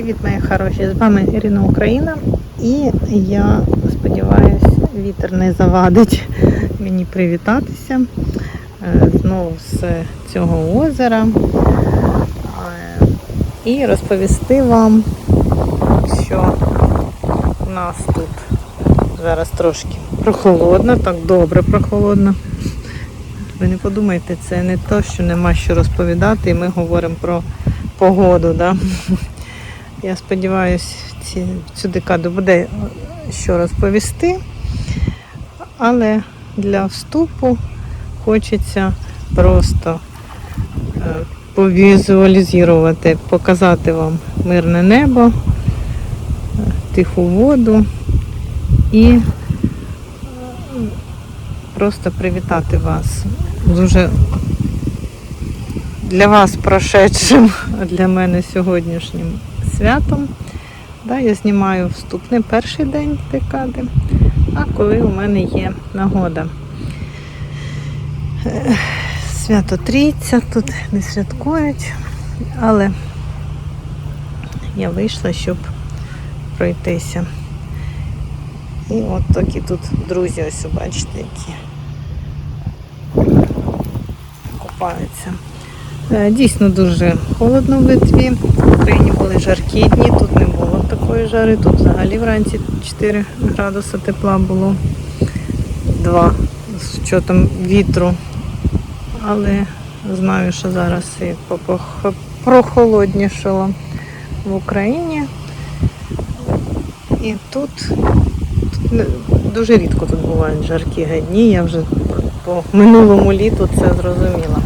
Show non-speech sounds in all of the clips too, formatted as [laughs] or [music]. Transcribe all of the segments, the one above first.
Привіт, мої хороші! З вами Ірина Україна. І я сподіваюся, вітер не завадить мені привітатися е, знову з цього озера Е, і розповісти вам, що у нас тут зараз трошки прохолодно, так добре прохолодно. Ви не подумайте, це не то, що нема що розповідати, і ми говоримо про погоду. Да? Я сподіваюся, цю декаду буде що розповісти, але для вступу хочеться просто е, повізуалізувати, показати вам мирне небо, е, тиху воду і е, просто привітати вас дуже для вас прошедшим, а [laughs] для мене сьогоднішнім святом. Да, я знімаю вступний перший день декади, а коли у мене є нагода. Свято Трійця тут не святкують, але я вийшла, щоб пройтися. І от такі тут друзі, ось бачите, які купаються. Е, Дійсно дуже холодно в Литві. В Україні були жаркі дні, тут не було такої жари. Тут взагалі вранці 4 градуси тепла було, 2 з учетом вітру. Але знаю, що зараз і прохолоднішало в Україні. І тут, тут дуже рідко тут бувають жаркі дні. Я вже по минулому літу це зрозуміла.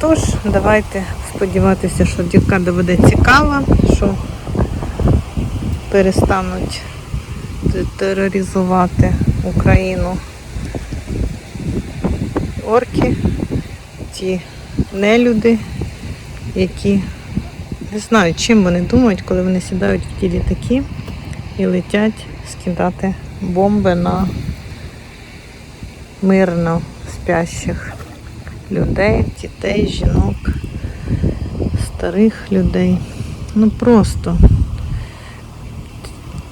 Тож, давайте сподіватися, що дівкада буде цікава, що перестануть тероризувати Україну. Орки, ті нелюди, які не знаю, чим вони думають, коли вони сідають в ті літаки і летять скидати бомби на мирно спящих людей, дітей, жінок, старих людей. Ну просто.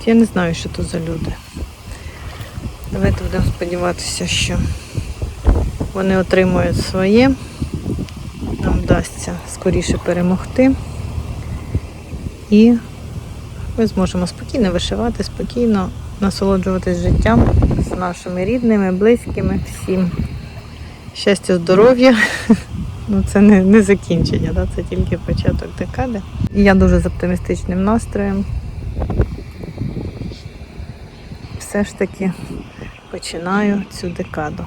Я не знаю, що то за люди. Давайте будемо сподіватися, що вони отримують своє. Нам вдасться скоріше перемогти. І ми зможемо спокійно вишивати, спокійно насолоджуватись життям з нашими рідними, близькими, всім щастя, здоров'я. Ну, це не, не закінчення, да? це тільки початок декади. Я дуже з оптимістичним настроєм. Все ж таки починаю цю декаду.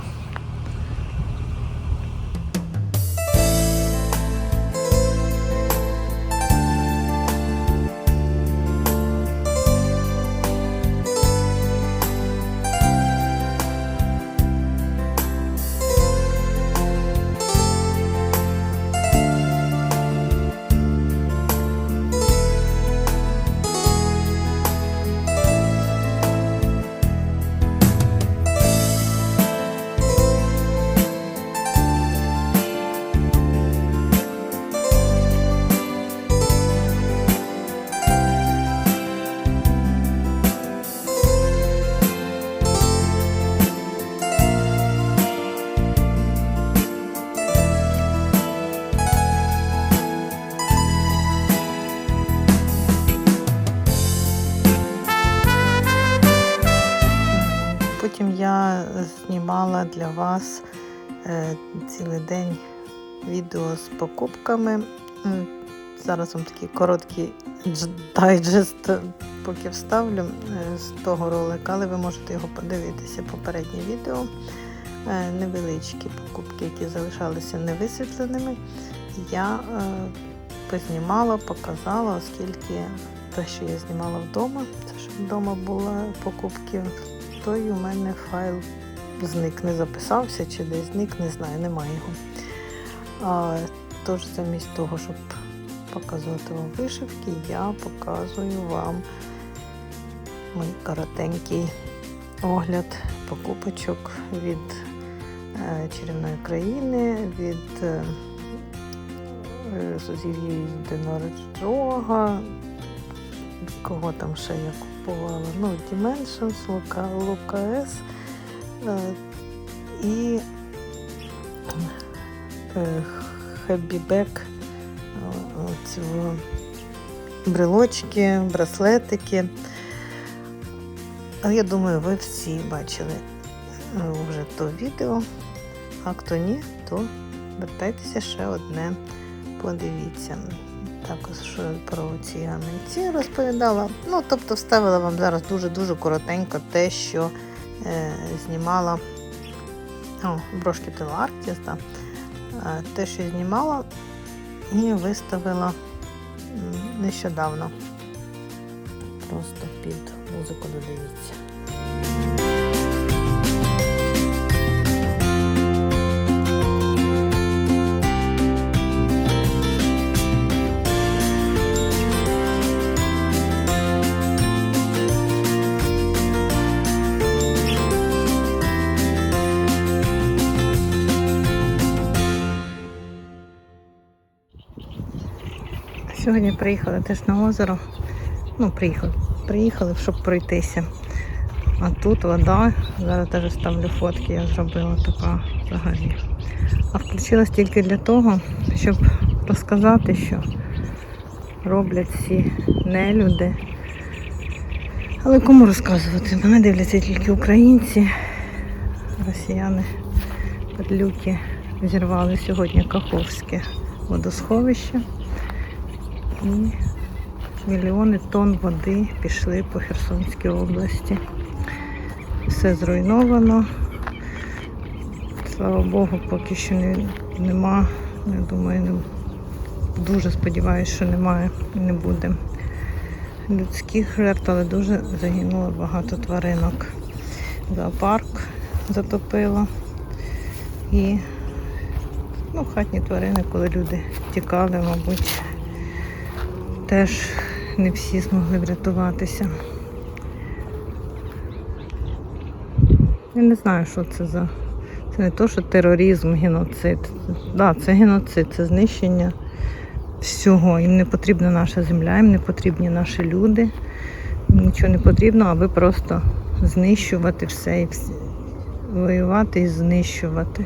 Для вас е, цілий день відео з покупками. Зараз вам такий короткий дайджест поки вставлю е, з того ролика, але ви можете його подивитися попереднє відео. Е, Невеличкі покупки, які залишалися невисвітленими. Я познімала, показала, оскільки те, що я знімала вдома, це щоб вдома були покупки той у мене файл зник, не записався чи десь зник, не знаю, немає його. А, тож замість того, щоб показувати вам вишивки, я показую вам мій коротенький огляд покупочок від е, чарівної країни, від е, е, сусідів. Кого там ще я купувала? Ну, Dimensions, Лука, Лука С. Е, і е, Хебібек. Цього брелочки, браслетики. Я думаю, ви всі бачили е, вже то відео. А хто ні, то вертайтеся ще одне, подивіться. Також про ці гаманці розповідала. Ну, тобто вставила вам зараз дуже-дуже коротенько те, що е, знімала о, брошки тела да. Е, те, що знімала, і виставила нещодавно. Просто під музику додивіться. Сьогодні приїхали теж на озеро. Ну, приїхали. Приїхали, щоб пройтися. А тут вода. Зараз теж ставлю фотки, я зробила така взагалі. А включилась тільки для того, щоб розказати, що роблять ці нелюди. Але кому розказувати? Мене дивляться тільки українці, росіяни, падлюки зірвали сьогодні Каховське водосховище. І мільйони тонн води пішли по Херсонській області. Все зруйновано. Слава Богу, поки що не, нема. Я думаю, не, дуже сподіваюся, що немає і не буде людських жертв, але дуже загинуло багато тваринок. Зоопарк затопило. І ну, хатні тварини, коли люди тікали, мабуть, теж не всі змогли врятуватися. Я не знаю, що це за. Це не то, що тероризм, геноцид. Так, да, це геноцид, це знищення всього. Їм не потрібна наша земля, їм не потрібні наші люди. Їм нічого не потрібно, аби просто знищувати все і всі. воювати і знищувати.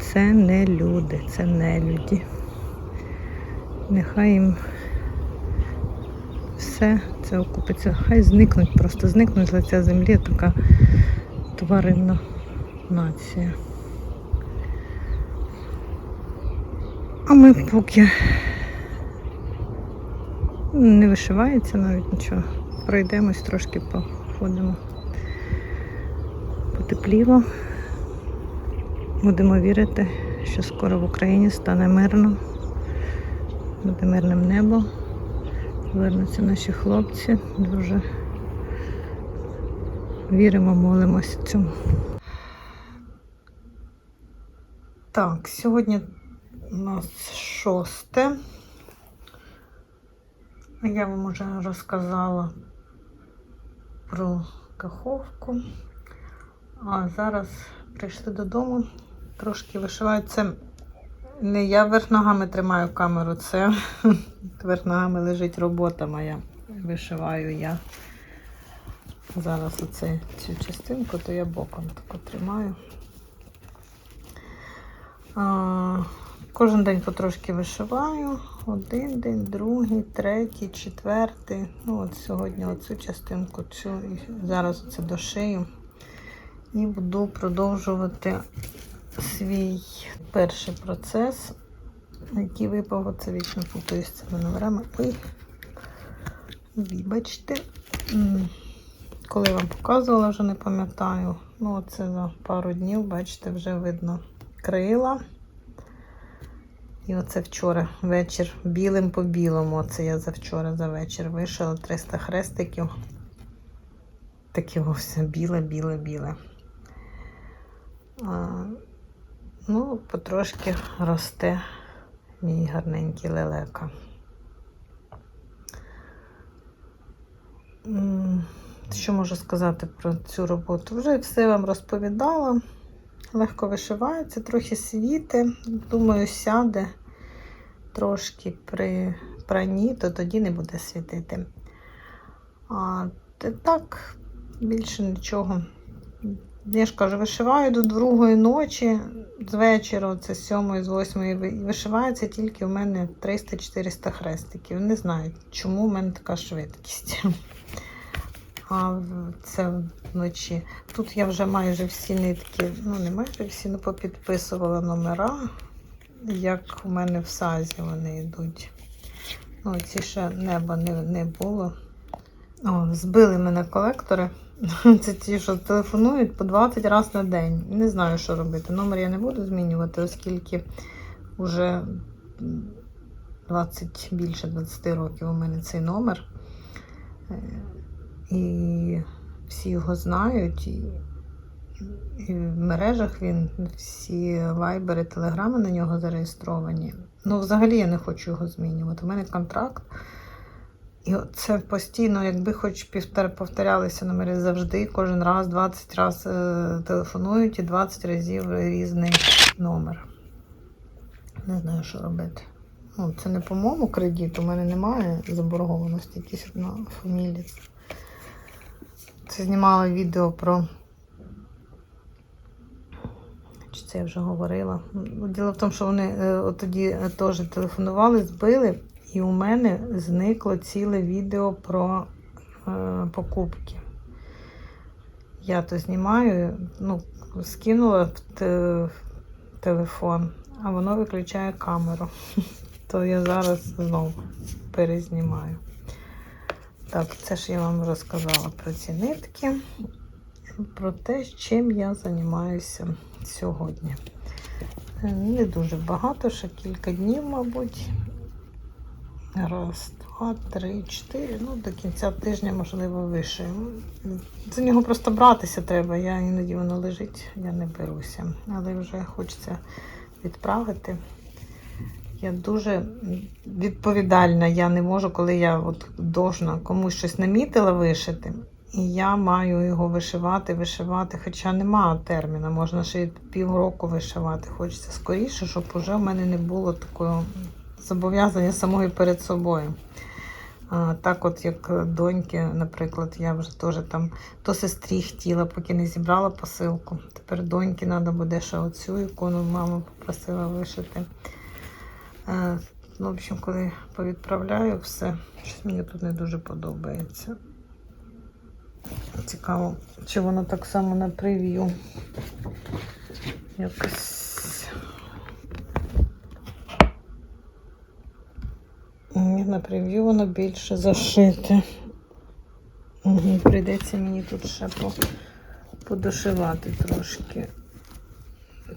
Це не люди, це не люди. Нехай їм все це окупиться. Хай зникнуть, просто зникнуть з лиця землі така тваринна нація. А ми поки не вишивається навіть нічого. Пройдемось трошки походимо. Потепліло. Будемо вірити, що скоро в Україні стане мирно, буде мирним небо. Вернуться наші хлопці. Дуже віримо, молимося цьому. Так, сьогодні у нас шосте. Я вам вже розказала про каховку. А зараз прийшли додому, трошки вишиваю. Не я верх ногами тримаю камеру, це [laughs] верх ногами лежить робота моя. Вишиваю я. Зараз оце, цю частинку, то я боком тако тримаю. А, кожен день потрошки вишиваю. Один день, другий, третій, четвертий. Ну, от сьогодні оцю частинку, цю і зараз це дошию. І буду продовжувати свій перший процес, який випав, це вічно путаюсь з цими номерами. Ой, вибачте. Коли я вам показувала, вже не пам'ятаю. Ну, оце за пару днів, бачите, вже видно крила. І оце вчора вечір білим по білому. Оце я за вчора за вечір вишила 300 хрестиків. Таке ось біле, біле, біле. А, ну, потрошки росте мій гарненький лелека. Що можу сказати про цю роботу? Вже все вам розповідала. Легко вишивається, трохи світи, думаю, сяде трошки при пранні, то тоді не буде світити. А так, більше нічого. Я ж кажу, вишиваю до другої ночі, з вечора, це з 7 з 8 вишивається тільки у мене 300-400 хрестиків. Не знаю, чому в мене така швидкість. [laughs] А це вночі. Тут я вже майже всі нитки, ну не майже всі, ну попідписувала номера, як у мене в сазі вони йдуть. Ну, ці ще неба не, не було. О, збили мене колектори. [laughs] Це ті, що телефонують по 20 разів на день. Не знаю, що робити. Номер я не буду змінювати, оскільки вже 20, більше 20 років у мене цей номер. Е, І всі його знають. І, і в мережах він, всі вайбери, телеграми на нього зареєстровані. Ну, взагалі я не хочу його змінювати. У мене контракт. І це постійно, якби хоч повторялися номери завжди, кожен раз, 20 разів е, телефонують і 20 разів різний номер. Не знаю, що робити. Ну, це не по моєму кредиту, у мене немає заборгованості, якісь на фамілії. Це знімала відео про. Чи це я вже говорила? Ну, Діло в тому, що вони е, тоді е, теж телефонували, збили, і у мене зникло ціле відео про е, покупки. Я то знімаю, ну, скинула в, те- телефон, а воно виключає камеру. [laughs] То я зараз знову перезнімаю. Так, це ж я вам розказала про ці нитки, про те, чим я займаюся сьогодні. Е, Не дуже багато, ще кілька днів, мабуть. Раз, два, три, чотири. Ну, до кінця тижня, можливо, вишию. За нього просто братися треба. Я іноді воно лежить, я не беруся. Але вже хочеться відправити. Я дуже відповідальна. Я не можу, коли я от должна комусь щось намітила вишити. І я маю його вишивати, вишивати, хоча нема терміна, можна ще й півроку вишивати. Хочеться скоріше, щоб уже в мене не було такого зобов'язання самої перед собою. Так, от як доньки, наприклад, я вже теж там то сестрі хотіла, поки не зібрала посилку. Тепер доньки треба буде ще оцю ікону мама попросила вишити. Ну, в общем, коли повідправляю все, щось мені тут не дуже подобається. Цікаво, чи воно так само на прев'ю. Якось. Ні, на прев'ю воно більше зашите. Угу, прийдеться мені тут ще по, подошивати трошки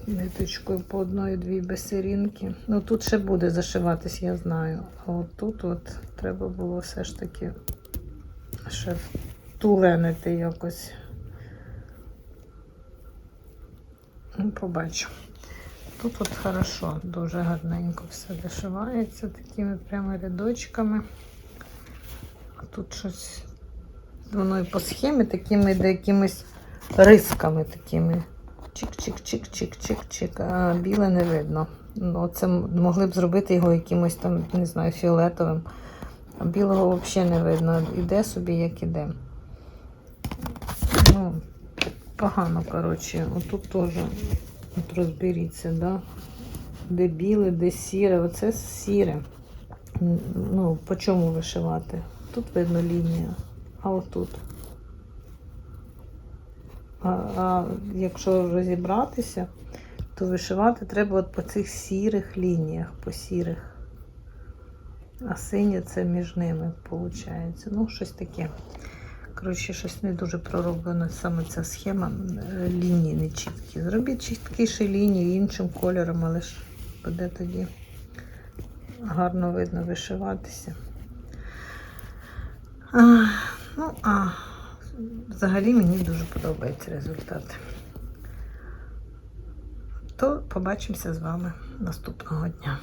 ниточкою по одної-дві бисерінки. Ну тут ще буде зашиватись, я знаю. А от тут от треба було все ж таки ще туленити якось. Ну, побачу. Тут от хорошо, дуже гарненько все дошивається такими прямо рядочками. А тут щось воно і по схемі такими де якимись рисками такими. Чик-чик-чик-чик-чик-чик. А біле не видно. Ну, це могли б зробити його якимось там, не знаю, фіолетовим. А білого взагалі не видно. Іде собі, як іде. Ну, погано, коротше. Отут теж от розберіться, да? де біле, де сіре. Оце сіре. Ну, по чому вишивати? Тут видно лінія, а отут. А, а якщо розібратися, то вишивати треба от по цих сірих лініях, по сірих. А синє це між ними виходить. Ну, щось таке. Коротше, щось не дуже пророблено саме ця схема. Лінії не чіткі. Зробіть чіткіші лінії іншим кольором, але ж буде тоді гарно видно вишиватися. А, ну, а взагалі мені дуже подобається результат. То побачимося з вами наступного дня.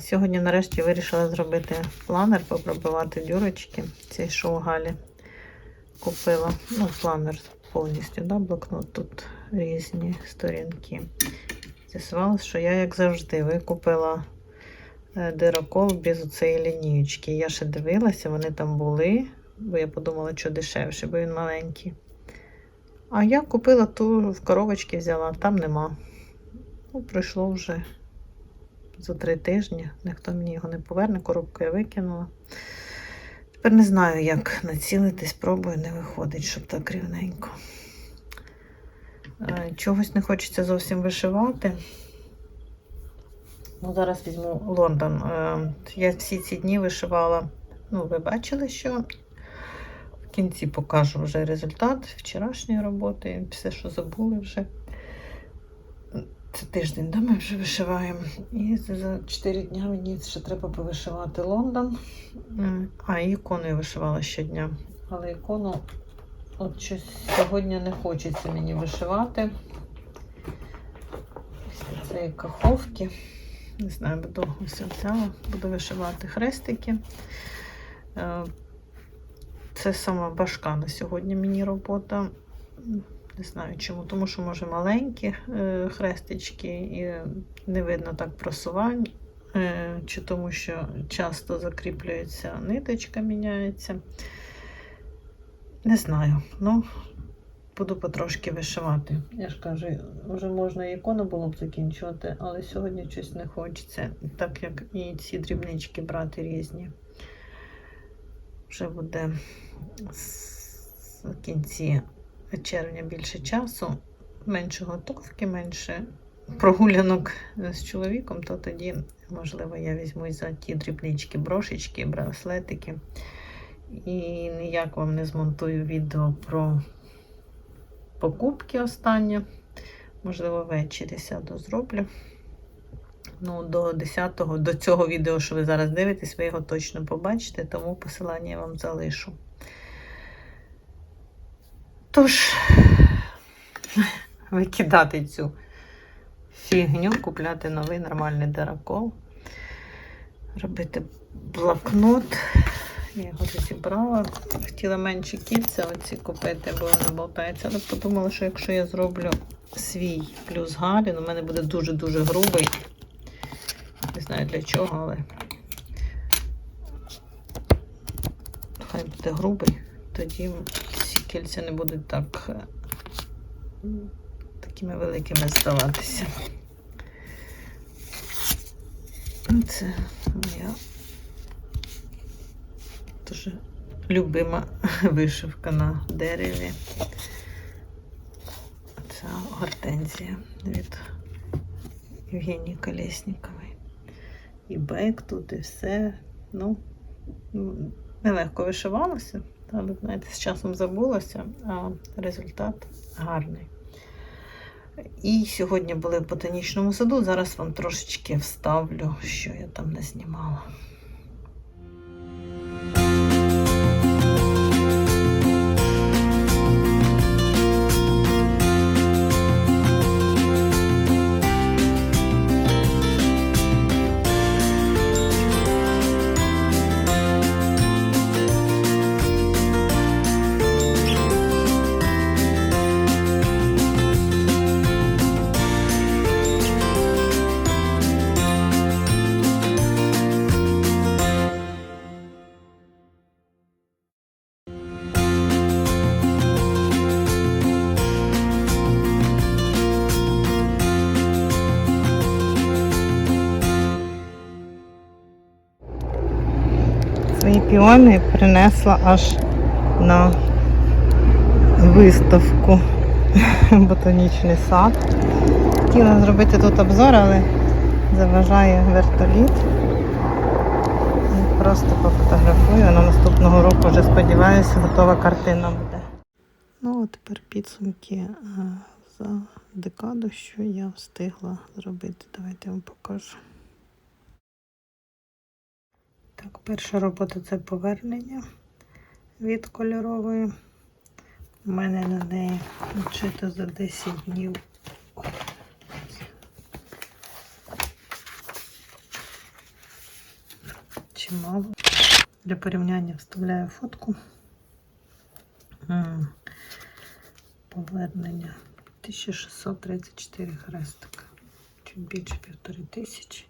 Сьогодні нарешті вирішила зробити планер, попробувати дюрочки. Цей шоу Галі купила. Ну, планер повністю, да, блокнот. Тут різні сторінки. З'ясувалося, що я, як завжди, викупила е, дирокол без оцеї лінієчки. Я ще дивилася, вони там були, бо я подумала, що дешевше, бо він маленький. А я купила ту в коробочці взяла, там нема. Ну, пройшло вже за три тижні. Ніхто мені його не поверне, коробку я викинула. Тепер не знаю, як націлитись, пробую, не виходить, щоб так рівненько. Е, Чогось не хочеться зовсім вишивати. Ну, зараз візьму Лондон. Е, Я всі ці дні вишивала. Ну, ви бачили, що в кінці покажу вже результат вчорашньої роботи, все, що забули вже. Це тиждень, да, ми вже вишиваємо. І за 4 дні мені ще треба повишивати Лондон. А ікону я вишивала щодня. Але ікону от щось сьогодні не хочеться мені вишивати. Після цієї каховки. Не знаю, буду ось взяла, буду вишивати хрестики. Е, Це сама важка на сьогодні мені робота. Не знаю чому, тому що може маленькі е, хрестички і не видно так просувань, е, чи тому що часто закріплюється ниточка, міняється. Не знаю. Ну, буду потрошки вишивати. Я ж кажу, вже можна і ікону було б закінчувати, але сьогодні щось не хочеться, так як і ці дрібнички брати різні. Вже буде в кінці червня більше часу, менше готовки, менше прогулянок з чоловіком, то тоді, можливо, я візьмусь за ті дрібнички, брошечки, браслетики. І ніяк вам не змонтую відео про покупки останнє. Можливо, ввечері сяду зроблю. Ну, до 10-го, до цього відео, що ви зараз дивитесь, ви його точно побачите, тому посилання я вам залишу. Тож, [laughs] викидати цю фігню, купляти новий нормальний дирокол, робити блокнот. Я його розібрала. Хотіла менші кільця оці купити, бо вона болтається. Але подумала, що якщо я зроблю свій плюс галін, у мене буде дуже-дуже грубий. Не знаю для чого, але хай буде грубий, тоді кільця не будуть так е, такими великими здаватися. Це моя дуже любима [laughs] вишивка на дереві. Це гортензія від Євгенії Колєснікової. І бек тут, і все. Ну, нелегко вишивалося, але, знаєте, з часом забулося, а результат гарний. І сьогодні були в ботанічному саду. Зараз вам трошечки вставлю, що я там не знімала. Піони принесла аж на виставку [laughs] Ботанічний сад. Хотіла зробити тут обзор, але заважає вертоліт. Просто пофотографую. На наступного року вже сподіваюся, готова картина буде. Ну, а тепер підсумки е, за декаду, що я встигла зробити. Давайте я вам покажу. Так, перша робота це повернення від кольорової. У мене на неї вчито за 10 днів. Чимало. Для порівняння вставляю фотку. Повернення 1634 хрестика. Чуть більше півтори тисячі,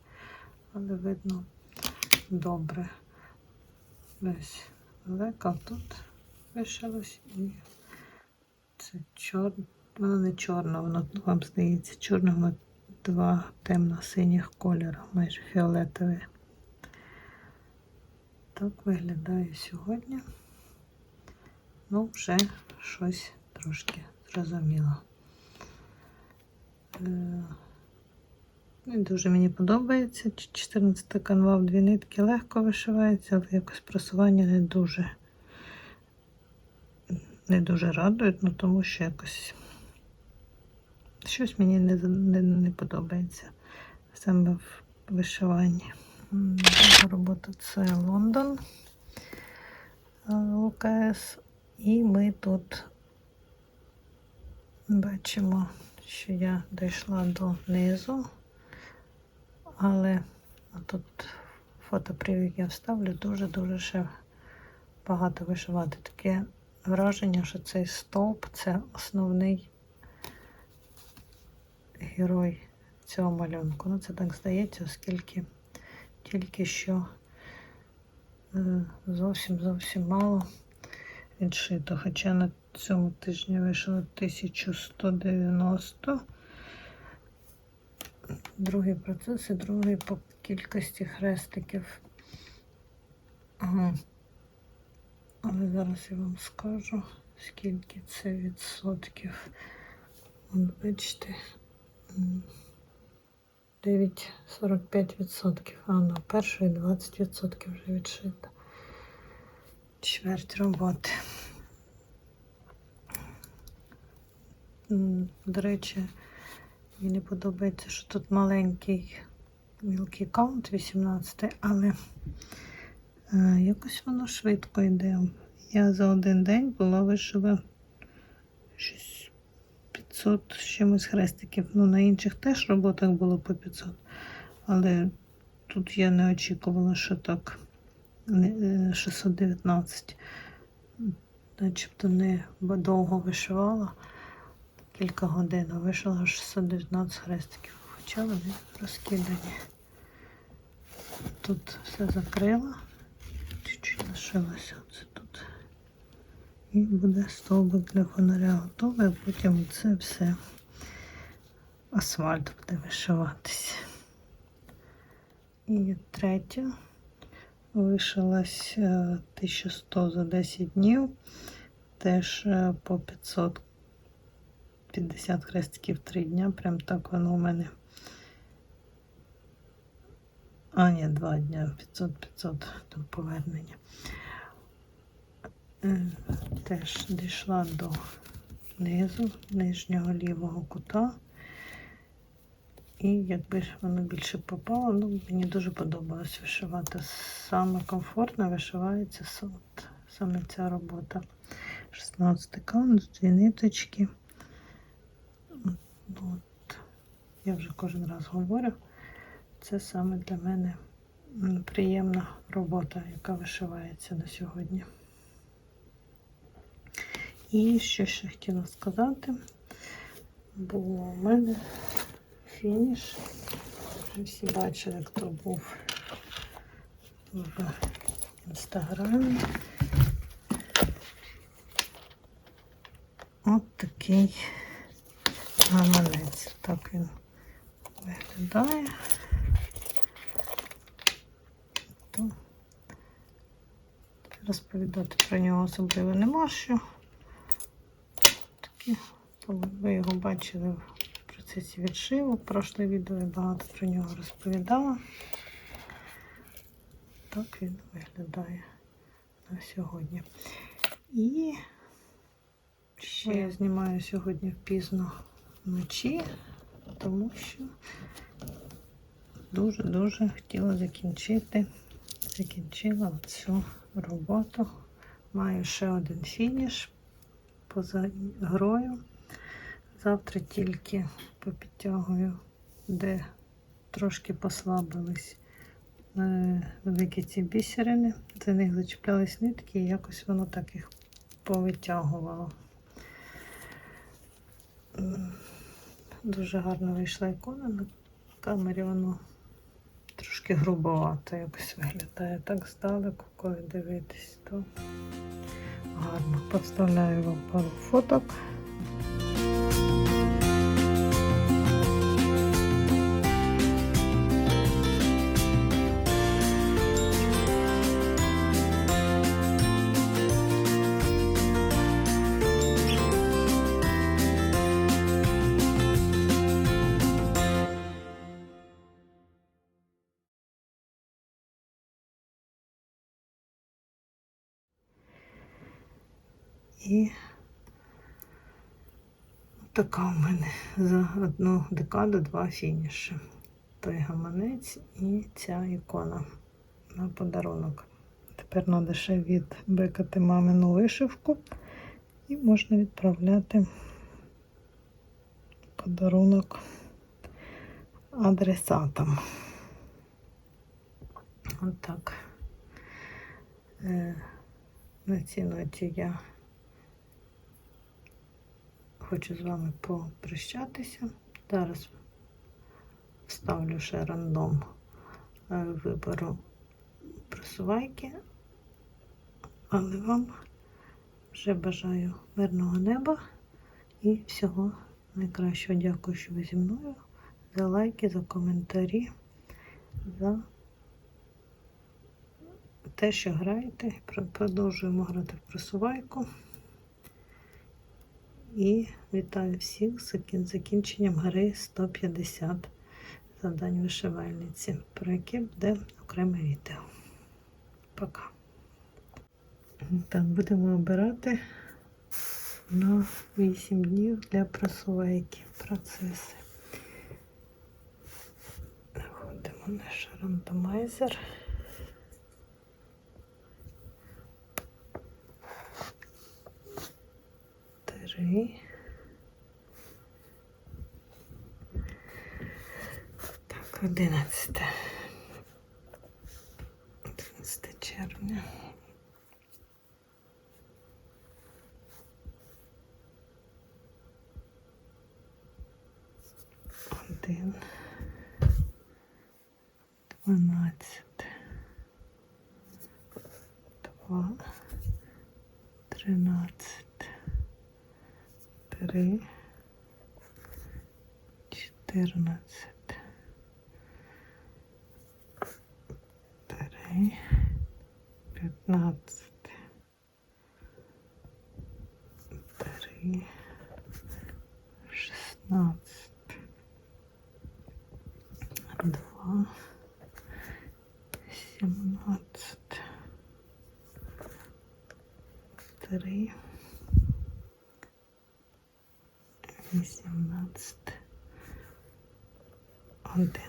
але видно добре. Ось велика тут вишилась і це чорне. Воно не чорне, воно вам здається чорне, воно два темно-синіх кольору, майже фіолетові. Так виглядає сьогодні. Ну, вже щось трошки зрозуміло. Е, Він дуже мені подобається. 14 канва в дві нитки легко вишивається, але якось просування не дуже не дуже радують, ну тому що якось щось мені не, не, не подобається саме в вишиванні. Робота це Лондон е, ЛКС. І ми тут бачимо, що я дійшла до низу, але тут фотопривід я вставлю дуже-дуже ще багато вишивати. Таке враження, що цей стовп це основний герой цього малюнку. Ну, це так здається, оскільки тільки що е, зовсім зовсім мало відшито. Хоча на цьому тижні вийшло 1190. Другий процес і другий по кількості хрестиків. Ага. Але зараз я вам скажу, скільки це відсотків. Вон, Бачите, м, 9,45 відсотків, а на першої 20 відсотків вже відшито. Чверть роботи. До речі, мені подобається, що тут маленький мілкий каунт 18, але е, якось воно швидко йде. Я за один день була вишила щось 500 з чимось хрестиків. Ну, на інших теж роботах було по 500. Але тут я не очікувала, що так не- е, 619. Начебто не довго вишивала кілька годин, вийшло 619 хрестиків. Хоча вони розкидані. Тут все закрила, чуть-чуть лишилося оце тут. І буде стовбик для фонаря готовий, а потім це все асфальт буде вишиватися. І третя вишилась е, 1100 за 10 днів, теж е, по 500 50 хрестків 3 дня, прям так воно у мене. А, ні, 2 дня, 500-500 до повернення. Теж дійшла до низу, нижнього лівого кута. І якби воно більше попало, ну, мені дуже подобалось вишивати. Саме комфортно вишивається саме ця робота. 16 каунт, дві ниточки. От, я вже кожен раз говорю, це саме для мене приємна робота, яка вишивається на сьогодні. І що ще хотіла сказати, бо у мене фініш. Вже всі бачили, хто був в інстаграмі. От такий гаманець. Так він виглядає. Розповідати про нього особливо нема що. Такі, ви його бачили в процесі відшиву. Прошле відео я багато про нього розповідала. Так він виглядає на сьогодні. І ще я знімаю сьогодні пізно вночі, тому що дуже-дуже хотіла закінчити. Закінчила цю роботу. Маю ще один фініш поза грою. Завтра тільки попідтягую, де трошки послабились е, великі ці бісерини. За них зачіплялись нитки і якось воно так їх повитягувало. Дуже гарно вийшла ікона на камері, воно трошки грубовато якось виглядає так здалеку, коли дивитись, то гарно. Поставляю вам пару фоток. І така в мене за одну декаду два фініші. Той гаманець і ця ікона на подарунок. Тепер треба ще відбикати мамину вишивку і можна відправляти подарунок адресатам. Отак. Е, на цій ноті я хочу з вами попрощатися. Зараз ставлю ще рандом е, вибору просувайки, але вам вже бажаю мирного неба і всього найкращого. Дякую, що ви зі мною. За лайки, за коментарі, за те, що граєте. Продовжуємо грати в просувайку. І вітаю всіх з закінченням гри 150 завдань вишивальниці, про яке буде окреме відео. Пока. Так, будемо обирати на 8 днів для просувайки процеси. Заходимо наш рандомайзер. Три. Так, 11. 11 червня. Один. Дванадцяте. Два. Тринадцяте. Три. чотирнадцять. Три. п'ятнадцять. Три. Шістнадцяте. Два. Сімнадцяте. Три. Вісімнадцяте. Один.